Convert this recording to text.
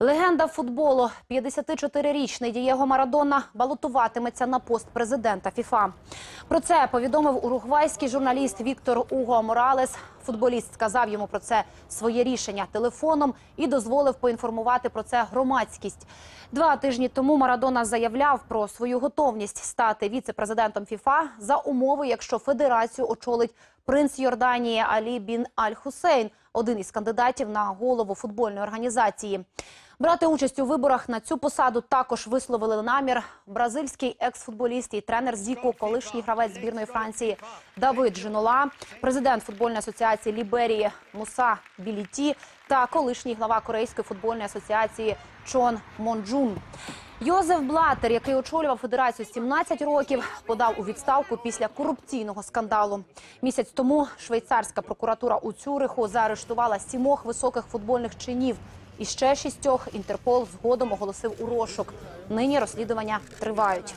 Легенда футболу, 54-річний Дієго Марадона, балотуватиметься на пост президента ФІФА. Про це повідомив уругвайський журналіст Віктор Уго Моралес. Футболіст сказав йому про це своє рішення телефоном і дозволив поінформувати про це громадськість. Два тижні тому Марадона заявляв про свою готовність стати віце-президентом ФІФА за умови, якщо федерацію очолить принц Йорданії Алі Бін Аль Хусейн, один із кандидатів на голову футбольної організації. Брати участь у виборах на цю посаду також висловили намір бразильський екс-футболіст і тренер Зіко, колишній гравець збірної Франції Давид Жинола, президент футбольної асоціації Ліберії Муса Біліті та колишній глава Корейської футбольної асоціації Чон Монджун. Йозеф Блатер, який очолював федерацію 17 років, подав у відставку після корупційного скандалу. Місяць тому швейцарська прокуратура у Цюриху заарештувала сімох високих футбольних чинів. І ще шістьох Інтерпол згодом оголосив у розшук. Нині розслідування тривають.